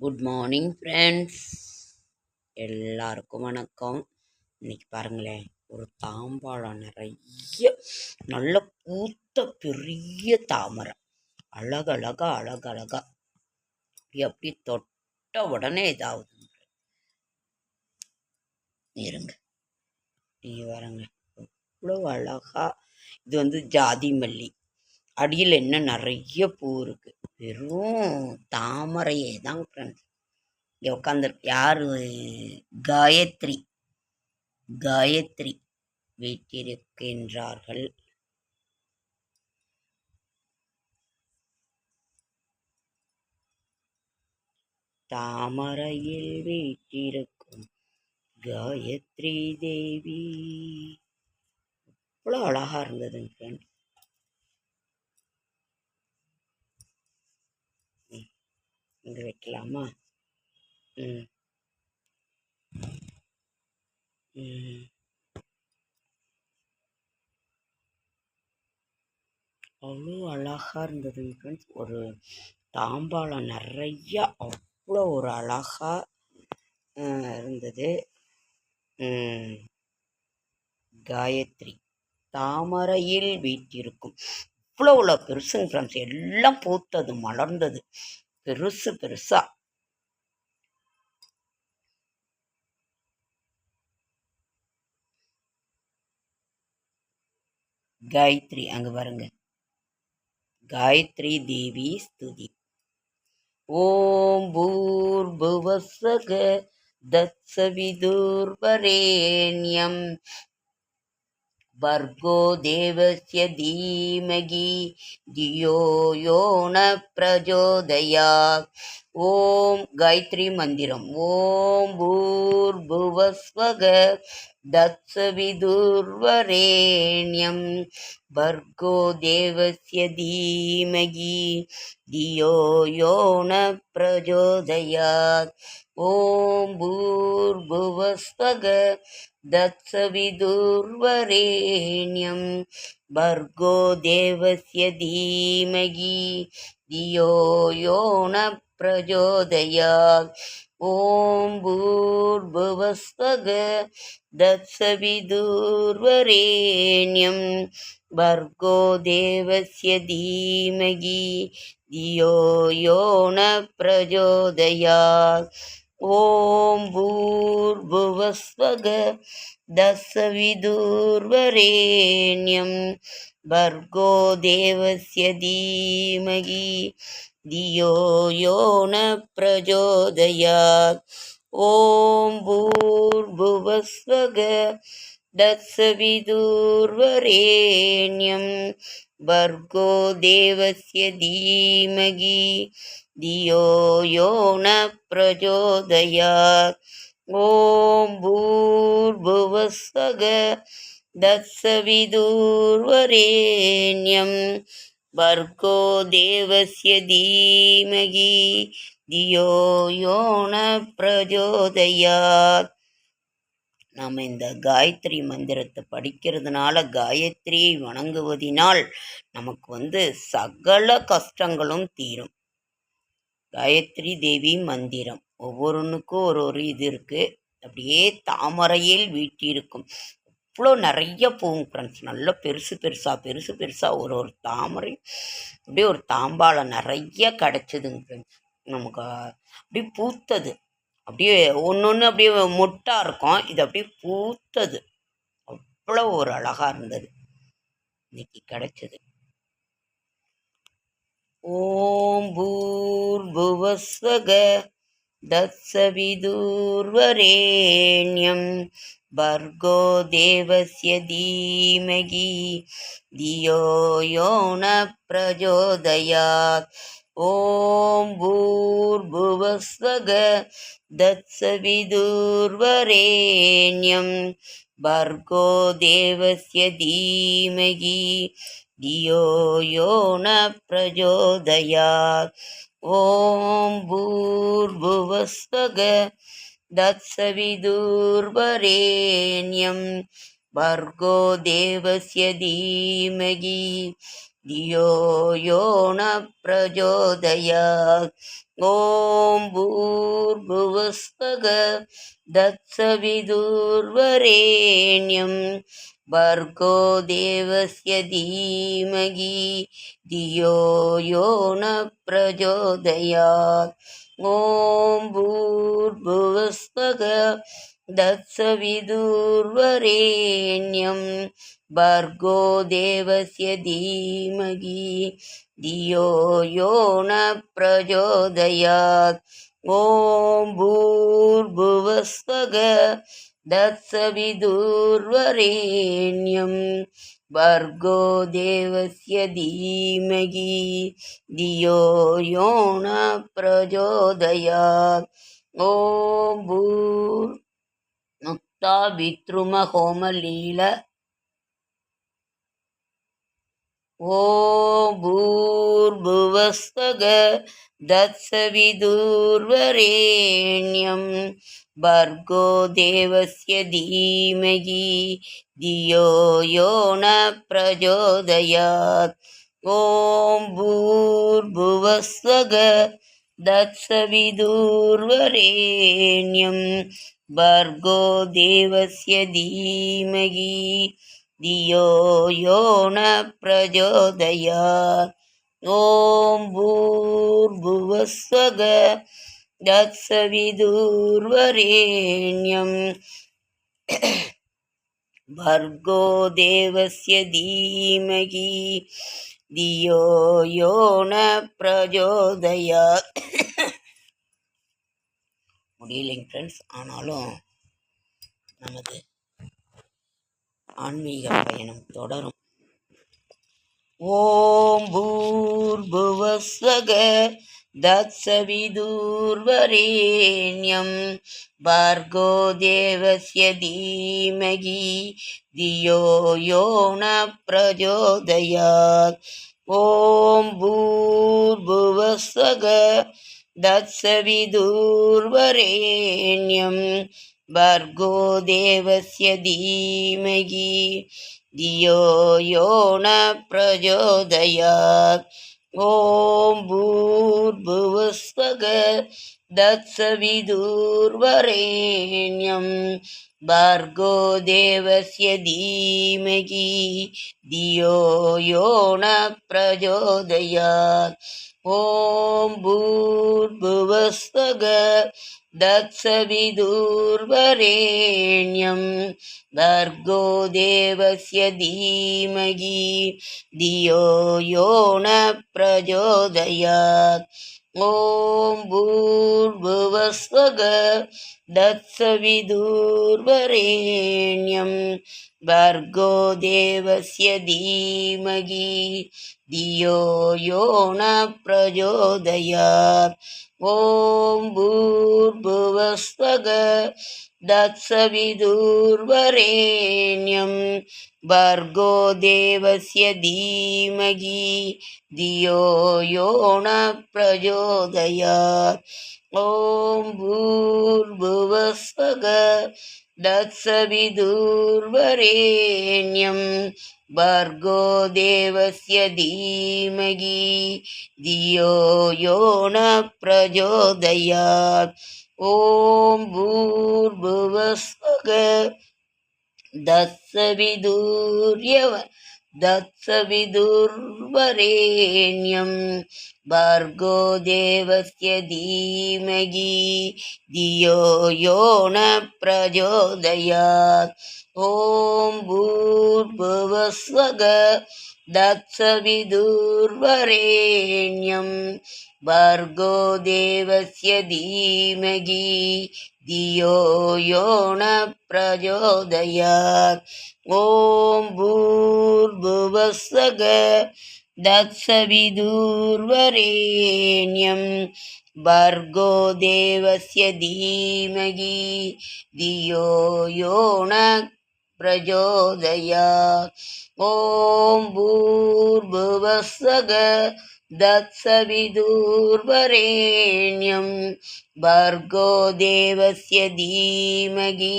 Good morning friends எல்லாருக்கும் வணக்கம். இன்னைக்கு பாருங்களேன் ஒரு தாம்பாளம் நிறைய நல்ல பூத்த பெரிய தாமரை. அழகழகா அழகழகா. எப்படி தொட்ட உடனே இதாகுது. இருங்க. நீ வரங்க இவ்வளோ அழகா. இது வந்து ஜாதி மல்லி. அடியில் என்ன நிறைய பூ இருக்குது வெறும் தாமரையே தான் ஃப்ரெண்ட்ஸ் இங்கே உட்காந்துருக்கு யார்? காயத்ரி. காயத்ரி வீட்டிருக்கின்றார்கள். தாமரையில் வீட்டிருக்கும் காயத்ரி தேவி. அவ்வளோ அழகாக இருந்ததுங்க ஃப்ரெண்ட்ஸ் இங்கே வைக்கலாமா? ம். ம். அவ்வளோ அழகாக இருந்தது ஃப்ரெண்ட்ஸ் ஒரு தாம்பாளம் நிறையா அவ்வளோ ஒரு அழகாக இருந்தது. காயத்ரி தாமரையில் வீட்டிருக்கும் இவ்வளோ இவ்வளோ பெருசுங்க ஃப்ரெண்ட்ஸ் எல்லாம் பூத்தது மலர்ந்தது. பெருசு பெருசா. காயத்ரி அங்கே பாருங்க. காயத்ரி தேவி ஸ்துதி. ஓம் பூர்புவசக தத்சவிதூர்வரேண்யம் भर्गो देवस्य धीमहि धियो यो न प्रचोदयात् ॐ गायत्री मन्दिरम् ॐ भूर्भुवस्वग दत्सविदुर्वरेण्यं धियो यो न प्रचोदयात्। ॐ भूर्भुवस्वग दत्सविदुर्वरेण्यं भर्गो देवस्य धीमहि धियो यो न प्रचोदयात् ॐ भूर्भुवस्वग दत्सविदुर्वरेण्यं भर्गो देवस्य धीमहि धियो यो न प्रचोदयात् ॐ भूर्भुवस्वग दशविदुर्वरेण्यं भर्गो देवस्य धीमहि। धियो यो न प्रचोदयात्। ॐ भूर्भुवस्वग दत्सविदुर्वरेण्यं भर्गो देवस्य धीमहि। धियो यो न प्रचोदयात्। ॐ भूर्भुवस्वग दत्सविदुर्वरेण्यं भर्गो देवस्य धीमहि धियो यो न प्रचोदयात् நாம் இந்த காயத்ரி மந்திரத்தை படிக்கிறதுனால காயத்ரியை வணங்குவதினால் நமக்கு வந்து சகல கஷ்டங்களும் தீரும் காயத்ரி தேவி மந்திரம் ஒவ்வொருனுக்கும் ஒரு ஒரு இது இருக்குது அப்படியே தாமரையில் வீட்டிருக்கும் அவ்வளோ நிறைய பூங்க ஃப்ரெண்ட்ஸ் நல்ல பெருசு பெருசாக பெருசு பெருசாக ஒரு ஒரு தாமரை அப்படியே ஒரு தாம்பாளம் நிறைய கிடச்சிதுங்க ஃப்ரெண்ட்ஸ் நமக்கு அப்படியே பூத்தது. அப்படியே ஒன்று ஒன்று அப்படியே மொட்டாக இருக்கும். இது அப்படியே பூத்தது. அவ்வளோ ஒரு அழகாக இருந்தது. இன்னைக்கு கிடச்சிது. ஓம் பூர்புவஸ்வக दत्सविदुर्वरेण्यं भर्गो देवस्य धीमहि धियो यो न प्रचोदयात् ॐ भूर्भुवस्वग दत्सविदुर्वरेण्यं भर्गो देवस्य धीमहि धियो यो न प्रचोदयात् ॐ भूर्भुवस्वग दत्सविदुर्वरेण्यं भर्गो देवस्य धीमहि धियो यो न प्रचोदयात् ॐ भूर्भुवस्वग दत्सविदुर्वरेण्यं। धीमहि धियो यो न प्रचोदयात्। ॐ भूर्भुवस्वग दत्सविदुर्वरेण्यं भर्गो देवस्य धीमहि धियो यो न प्रचोदयात् ॐ भूर्भुवस्वग दत्सविदुर्वरेण्यं भर्गो देवस्य धीमहि धियो यो न प्रचोदयात् ॐ भूर्मुक्ता विद्रुमहोमलील ॐ भूर्भुवस्वग दत्सविदुर्वरेण्यं भर्गो देवस्य धीमहि धियो यो न प्रचोदयात् ॐ भूर्भुवस्वग दत्सविदुर्वरेण्यं भर्गो देवस्य धीमहि धियो यो न प्रचोदयात् ॐ भूर्भुवस्वग दत्सविदुर्वरेण्यं भर्गो देवस्य धीमहि धियो यो न प्रचोदयात् முடியலைங்க ஃப்ரெண்ட்ஸ் ஆனாலும் நமது ஆன்மீக பயணம் தொடரும். ஓம் பூர்புவஸ்வக தத்சவிதூர்வரேண்யம் பார்கோ தேவஸ்ய தீமகி தியோ யோன ந ஓம் பூர்புவஸ்வக दत्सविदुर्वरेण्यं भर्गो देवस्य धीमहि धियो यो न प्रचोदयात् ॐ भूर्भुवस्वग दत्सविदुर्वरेण्यं भार्गो देवस्य धीमहि धियो यो न प्रचोदयात् ॐ भूर्भुवस्वग दत्सविदुर्वरेण्यं भर्गो देवस्य धीमहि धियो यो न प्रचोदयात् ॐ भूर्भुवस्वग दत्सविदुर्वरेण्यं भर्गो देवस्य धीमहि। धियो यो न प्रचोदयात्। ॐ भूर्भुवस्वग दत्सविदुर्वरेण्यं भर्गो देवस्य धीमहि धियो यो न प्रचोदयात् ॐ भूर्भुवस्वग दत्सविदुर्वरेण्यं भर्गो देवस्य धीमहि धियो यो न प्रचोदयात् ஓம் பூர்புவஸ்வக. தத்சவிதூர்யவ தத்சவிதுர்வரேண்யம். भर्गो देवस्य धीमहि धियो यो न प्रचोदयात् ॐ भूर्भुवस्वग दत्सविदुर्वरेण्यं भर्गो देवस्य धीमहि धियो यो न प्रचोदयात् ॐ भूर्भुवस्वग दत्सविदुर्वरेण्यं भर्गो देवस्य धीमहि धियो यो न प्रचोदयात्। ॐ भूर्भुवस्वग दत्सविदुर्वरेण्यं भर्गो देवस्य धीमहि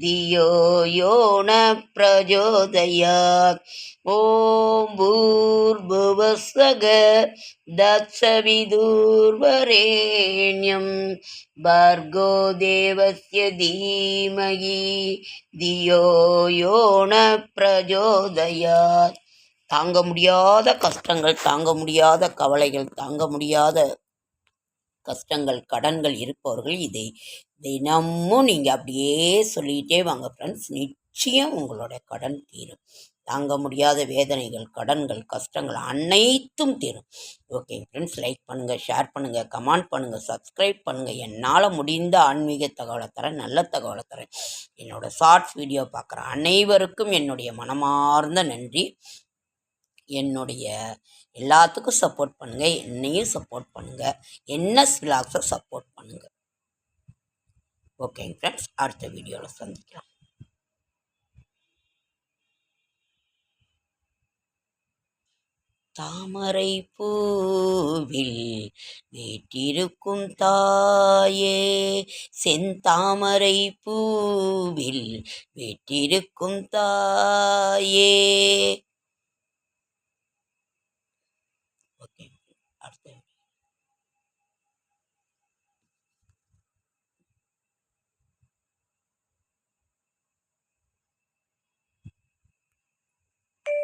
धियो यो न प्रचोदयात् ॐ भूर्भुवस्वग दत्सविदुर्वरेण्यं भर्गो देवस्य धीमहि धियो यो न प्रचोदयात् தாங்க முடியாத கஷ்டங்கள் தாங்க முடியாத கவலைகள் தாங்க முடியாத கஷ்டங்கள் கடன்கள் இருப்பவர்கள் இதை தினமும் நீங்கள் அப்படியே சொல்லிகிட்டே வாங்க ஃப்ரெண்ட்ஸ் நிச்சயம் உங்களோட கடன் தீரும். தாங்க முடியாத வேதனைகள் கடன்கள் கஷ்டங்கள் அனைத்தும் தீரும். ஓகே ஃப்ரெண்ட்ஸ் லைக் பண்ணுங்கள் ஷேர் பண்ணுங்கள் கமெண்ட் பண்ணுங்கள் சப்ஸ்கிரைப் பண்ணுங்கள் என்னால் முடிந்த ஆன்மீக தகவலை தரேன் நல்ல தகவலை தரேன். என்னோடய ஷார்ட்ஸ் வீடியோ பார்க்குற அனைவருக்கும் என்னுடைய மனமார்ந்த நன்றி. என்னுடைய எல்லாத்துக்கும் சப்போர்ட் பண்ணுங்கள் என்னையும் சப்போர்ட் பண்ணுங்கள் என்ன விலாக்ஸை சப்போர்ட் பண்ணுங்கள் ஓகேங்க ஃப்ரெண்ட்ஸ் அடுத்த வீடியோவில் சந்திக்கலாம். தாமரை பூவில் வீட்டிருக்கும் தாயே செந்தாமரை பூவில் வீட்டிருக்கும் தாயே.